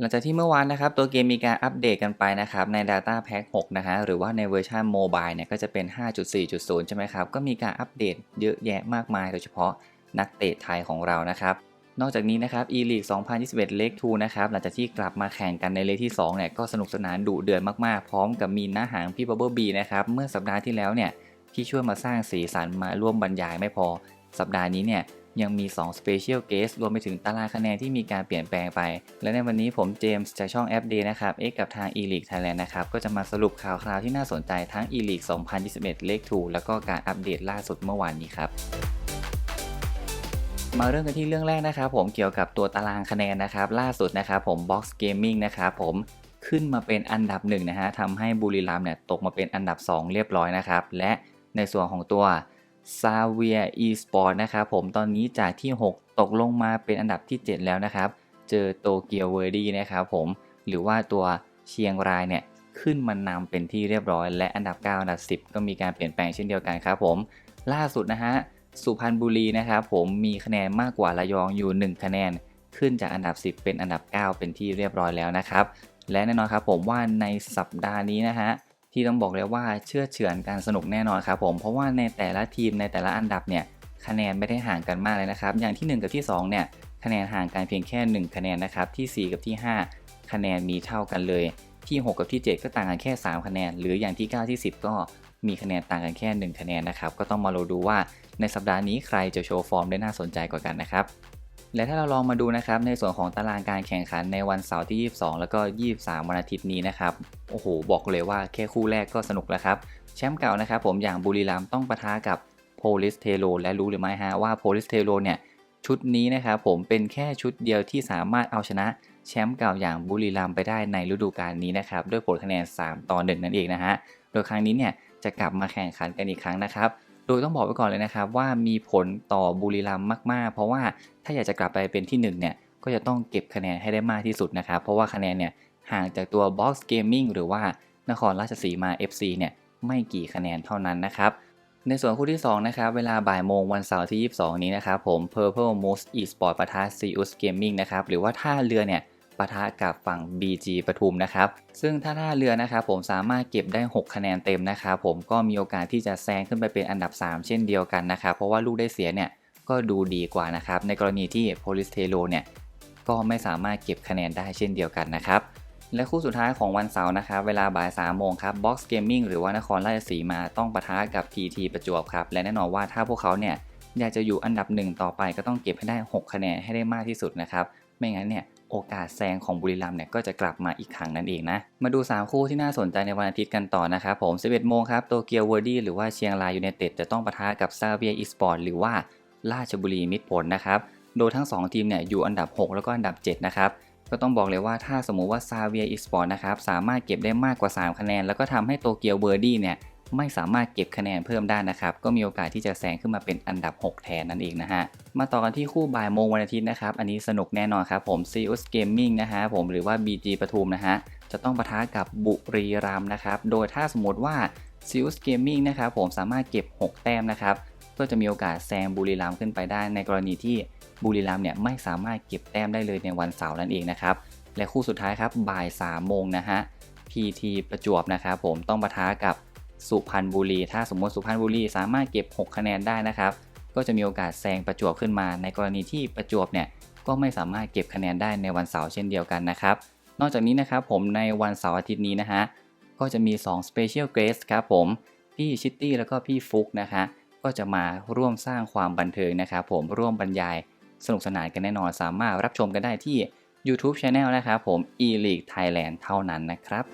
หลังจากที่เมื่อวานนะครับ ตัวเกมมีการอัปเดตกันไปนะครับ ใน Data Pack 6 นะฮะ หรือว่าในเวอร์ชันโมบายเนี่ยก็จะเป็น 5.4.0 ใช่ไหมครับ ก็มีการอัปเดตเยอะแยะมากมาย โดยเฉพาะนักเตะไทยของเรานะครับ นอกจากนี้นะครับ E-League 2021 เล g 2นะครับ หลังจากที่กลับมาแข่งกันในเลขที่ 2 เนี่ยก็สนุกสนานดุเดือดมากๆ พร้อมกับมีหน้าหางพี่บับเบิลบีนะครับ เมื่อสัปดาห์ที่แล้วเนี่ยที่ช่วยมาสร้างสีสันมาร่วมบรรยายไม่พอ สัปดาห์นี้เนี่ย ยังมี 2 Special Guest รวมไปถึงตารางคะแนนที่มีการเปลี่ยนแปลงไป และในวันนี้ผมเจมส์จากช่อง App Day นะครับ X กับทาง E-League Thailand นะครับ ก็จะมาสรุปข่าวคราวที่น่าสนใจทั้ง E-League 2021 เลข2แล้วก็การอัปเดตล่าสุดเมื่อวานนี้ครับมาเริ่มกันที่เรื่องแรกนะครับผมเกี่ยวกับตัวตารางคะแนนนะครับล่าสุดนะครับผม Box Gaming นะครับผมขึ้นมาเป็นอันดับหนึ่งนะฮะทำให้บุรีรัมย์เนี่ยตกมาเป็นอันดับ 2 เรียบร้อยนะครับ และในส่วนของตัว ซาเวียอีสปอร์ตนะครับผมตอนนี้จากที่ 6 ตกลงมาเป็นอันดับที่ 7 แล้วนะครับ เจอโตเกียวเวอร์ดี้นะครับผม หรือว่าตัวเชียงรายเนี่ย ขึ้นมานำเป็นที่เรียบร้อย และอันดับ 9 อันดับ 10 ก็มีการเปลี่ยนแปลงเช่นเดียวกันครับผม ล่าสุดนะฮะสุพรรณบุรีนะครับผมมีคะแนนมากกว่าระยองอยู่ 1 คะแนน ขึ้นจากอันดับ 10 เป็นอันดับ 9 เป็นที่เรียบร้อยแล้วนะครับ และแน่นอนครับผมว่าในสัปดาห์นี้นะฮะ ที่ต้องบอกเลยว่าเชื่อเฉือนการสนุกแน่นอนครับผมเพราะว่าในแต่ละทีมในแต่ละอันดับเนี่ยคะแนนไม่ได้ห่างกันมากเลยนะครับ อย่างที่ 1 กับที่2เนี่ยคะแนนห่างกันเพียงแค่ 1 คะแนนนะครับที่ 4 กับที่ 5 คะแนนมีเท่ากันเลย ที่ 6 กับที่ 7 ก็ต่างกันแค่ 3 คะแนน หรืออย่างที่ 9 ที่ 10 ก็มีคะแนนต่างกันแค่ 1 คะแนนนะครับก็ต้องมาดูว่าในสัปดาห์นี้ใครจะโชว์ฟอร์มได้น่าสนใจกว่ากันนะครับ และถ้าเราลองมาดูนะครับในส่วนของตารางการแข่งขันในวันเสาร์ที่ 22 แล้วก็ 23 วันอาทิตย์นี้นะครับ โอ้โห บอกเลยว่าแค่คู่แรกก็สนุกแล้วครับ แชมป์เก่านะครับผมอย่างบุรีรัมย์ต้องปะทะกับโพลิสเทโลและรู้หรือไม่ฮะว่าโพลิสเทโลเนี่ยชุดนี้นะครับผมเป็นแค่ชุดเดียวที่สามารถเอาชนะแชมป์เก่าอย่างบุรีรัมย์ไปได้ในฤดูกาลนี้นะครับด้วยผลคะแนน 3 ต่อ 1 นั่นเองนะฮะ โดยครั้งนี้เนี่ยจะกลับมาแข่งขันกันอีกครั้งนะครับ โดยต้องบอกไว้ก่อนเลยนะครับว่ามีผลต่อบุรีรัมย์มาก ๆ เพราะว่าถ้าอยากจะกลับไปเป็นที่1เนี่ยก็จะต้องเก็บคะแนนให้ได้มากที่สุดนะครับเพราะว่าคะแนนเนี่ยห่างจากตัว Box Gaming หรือว่านครราชสีมา FC เนี่ยไม่กี่คะแนนเท่านั้นนะครับในส่วนคู่ที่ 2 นะครับ เวลาบ่ายโมงวันเสาร์ที่ 22 นี้นะครับผม Purple Moose Esport ปะทะ Seus Gaming นะครับ หรือว่าท่าเรือเนี่ย ปะทะกับฝั่ง BG ปทุมนะครับ ซึ่งถ้าท่าเรือนะครับผมสามารถเก็บได้ 6 คะแนนเต็มนะครับผมก็มีโอกาสที่จะแซงขึ้นไปเป็นอันดับ 3 เช่นเดียวกันนะครับ เพราะว่าลูกได้เสียเนี่ยก็ดูดีกว่านะครับ ในกรณีที่ Police t e l o เนี่ยก็ไม่สามารถเก็บคะแนนได้เช่นเดียวกันนะครับและคู่สุดท้ายของวันเสาร์นะครับ เวลาบ่าย3โมงครับ Box Gaming หรือว่านครราชสีมาต้องปะทะกับ TT ประจวบครับ และแน่นอนว่าถ้าพวกเขาเนี่ยอยากจะอยู่อันดับหนึ่งต่อไปก็ต้องเก็บให้ได้ 6 คะแนนให้ได้มากที่สุดนะครับ ไม่งั้นเนี่ย โอกาสแซงของบุรีรัมย์เนี่ยก็จะกลับมาอีกครั้งนั่นเองนะ มาดู 3 คู่ที่น่าสนใจในวันอาทิตย์กันต่อนะครับผม 11 โมงครับโตเกียวเวอร์ดี้หรือว่าเชียงรายยูเนเต็ดจะต้องปะทะกับซาเวียอีสปอร์ตหรือว่าราชบุรีมิตรผลนะครับโดยทั้ง 2 ทีมเนี่ยอยู่อันดับ 6 แล้วก็อันดับ 7 นะครับก็ต้องบอกเลยว่าถ้าสมมุติว่าซาเวียอีสปอร์ตนะครับสามารถเก็บได้มากกว่า 3 คะแนน แล้วก็ทำให้โตเกียวเวอร์ดี้เนี่ย ไม่สามารถเก็บคะแนนเพิ่มได้นะครับ ก็มีโอกาสที่จะแซงขึ้นมาเป็นอันดับ 6 แทนนั่นเองนะฮะ มาต่อกันที่คู่บ่ายโมงวันอาทิตย์นะครับ อันนี้สนุกแน่นอนครับผม c ี u s Gaming นะฮะผมหรือว่า BG ปทุมนะฮะ จะต้องปะทะกับบุรีรัมนะครับ โดยถ้าสมมติว่า c ี u s Gaming นะครับผมสามารถเก็บ 6 แต้มนะครับ ก็จะมีโอกาสแซงบุรีรัมขึ้นไปได้ในกรณีที่บุรีรัมเนี่ยไม่สามารถเก็บแต้มได้เลยในวันเสาร์นั่นเองนะครับ และคู่สุดท้ายครับบ่าย3โมงนะฮะ PT ประจวบนะครับผมต้องปะทะกับ สุพรรณบุรี ถ้าสมมติสุพรรณบุรีสามารถเก็บ 6 คะแนนได้นะครับ ก็จะมีโอกาสแซงประจวบขึ้นมา ในกรณีที่ประจวบเนี่ยก็ไม่สามารถเก็บคะแนนได้ในวันเสาร์เช่นเดียวกันนะครับ นอกจากนี้นะครับผมในวันเสาร์อาทิตย์นี้นะฮะก็จะมี 2 Special Guest ครับผมพี่ชิตตี้แล้วก็พี่ฟุกนะคะก็จะมาร่วมสร้างความบันเทิงนะครับผมร่วมบรรยายสนุกสนานกันแน่นอนสามารถรับชมกันได้ที่ YouTube Channel นะครับผม e-league Thailand เท่านั้นนะครับ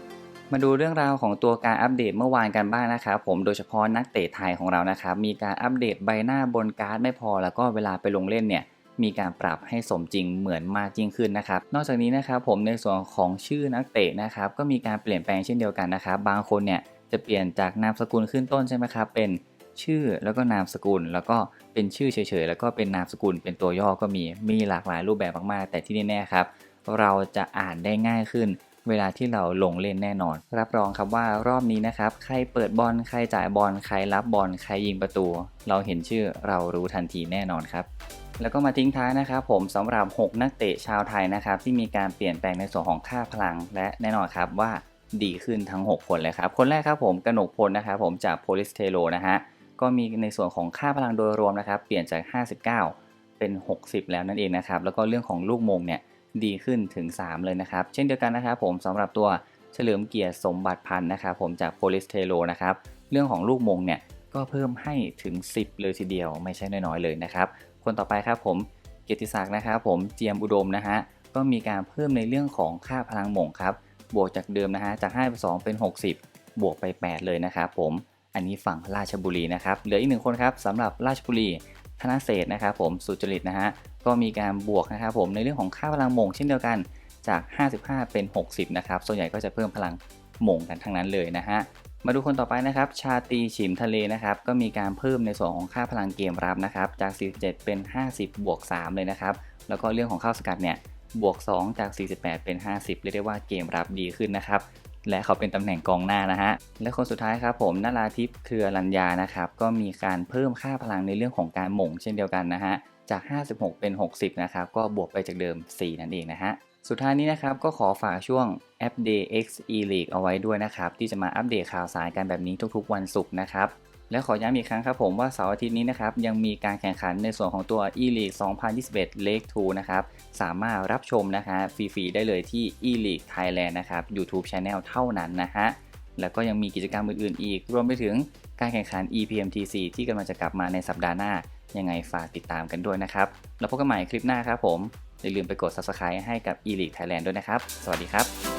มาดูเรื่องราวของตัวการอัปเดตเมื่อวานกันบ้างนะครับผมโดยเฉพาะนักเตะไทยของเรานะครับมีการอัปเดตใบหน้าบนการ์ดไม่พอ แล้วก็เวลาไปลงเล่นเนี่ยมีการปรับให้สมจริงเหมือนมากยิ่งขึ้นนะครับ นอกจากนี้นะครับผมในส่วนของชื่อนักเตะนะครับก็มีการเปลี่ยนแปลงเช่นเดียวกันนะครับ บางคนเนี่ยจะเปลี่ยนจากนามสกุลขึ้นต้นใช่ไหมครับเป็นชื่อแล้วก็นามสกุล แล้วก็เป็นชื่อเฉยๆแล้วก็เป็นนามสกุล เป็นตัวย่อก็มีมีหลากหลายรูปแบบมากๆ แต่ที่แน่ๆครับเราจะอ่านได้ง่ายขึ้น เวลาที่เราลงเล่นแน่นอน รับรองครับว่ารอบนี้นะครับ ใครเปิดบอล ใครจ่ายบอล ใครรับบอล ใครยิงประตู เราเห็นชื่อเรารู้ทันทีแน่นอนครับแล้วก็มาทิ้งท้ายนะครับผมสำหรับ 6 นักเตะชาวไทยนะครับที่มีการเปลี่ยนแปลงในส่วนของค่าพลัง และแน่นอนครับว่าดีขึ้นทั้ง 6 คนเลยครับ คนแรกครับผมกนกพลนะครับผมจากโพลิสเทโลนะฮะก็มีในส่วนของค่าพลังโดยรวมนะครับ เปลี่ยนจาก 59 เป็น 60 แล้วนั่นเองนะครับ แล้วก็เรื่องของลูกมงเนี่ย ดีขึ้นถึง 3 เลยนะครับ เช่นเดียวกันนะครับผมสำหรับตัวเฉลิมเกียรติสมบัติพันธ์นะครับผมจากโพลิสเทโลนะครับเรื่องของลูกมงเนี่ยก็เพิ่มให้ถึง 10 เลยทีเดียวไม่ใช่น้อยๆเลยนะครับคนต่อไปครับผมเกียรติศักดิ์นะครับผมเจียมอุดมนะฮะก็มีการเพิ่มในเรื่องของค่าพลังมงครับบวกจากเดิมนะฮะจาก52เป็น 60 บวกไป 8 เลยนะครับผมอันนี้ฝั่งราชบุรีนะครับเหลืออีกหนึ่งคนครับสำหรับราชบุรีธนเศษนะครับผมสุจริตนะฮะ ก็มีการบวกนะครับผมในเรื่องของค่าพลังหม่งเช่นเดียวกันจาก 55 เป็น 60 นะครับ ส่วนใหญ่ก็จะเพิ่มพลังหม่งกันทั้งนั้นเลยนะฮะ มาดูคนต่อไปนะครับ ชาตีฉิมทะเลนะครับ ก็มีการเพิ่มในส่วนของค่าพลังเกมรับนะครับ จาก 47 เป็น 50 บวก 3 เลยนะครับ แล้วก็เรื่องของข้าวสกัดเนี่ย บวก 2 จาก 48 เป็น 50 เรียกได้ว่าเกมรับดีขึ้นนะครับ และเขาเป็นตำแหน่งกองหน้านะฮะ และคนสุดท้ายครับผมนาราทิพย์เครือรัญญานะครับ ก็มีการเพิ่มค่าพลังในเรื่องของการหม่งเช่นเดียวกันนะฮะ จาก 56 เป็น 60 นะครับ ก็บวกไปจากเดิม 4 นั่นเองนะฮะ สุดท้ายนี้นะครับ ก็ขอฝากช่วง App Day X E League เอาไว้ด้วยนะครับ ที่จะมาอัปเดตข่าวสารกันแบบนี้ทุกๆ วันศุกร์นะครับ และขอย้ำอีกครั้งครับผมว่าเสาร์อาทิตย์นี้นะครับ ยังมีการแข่งขันในส่วนของตัว E League 2021 League 2 นะครับ สามารถรับชมนะฮะฟรีๆได้เลยที่ E League Thailand นะครับ YouTube Channel เท่านั้นนะฮะแล้วก็ยังมีกิจกรรมอื่นๆ อีก รวมไปถึงการแข่งขัน EPMTC ที่กำลังจะกลับมาในสัปดาห์หน้า ยังไงฝากติดตามกันด้วยนะครับ แล้วพบกันใหม่คลิปหน้าครับผม อย่าลืมไปกด subscribe ให้กับ e l i t e Thailand ด้วยนะครับ สวัสดีครับ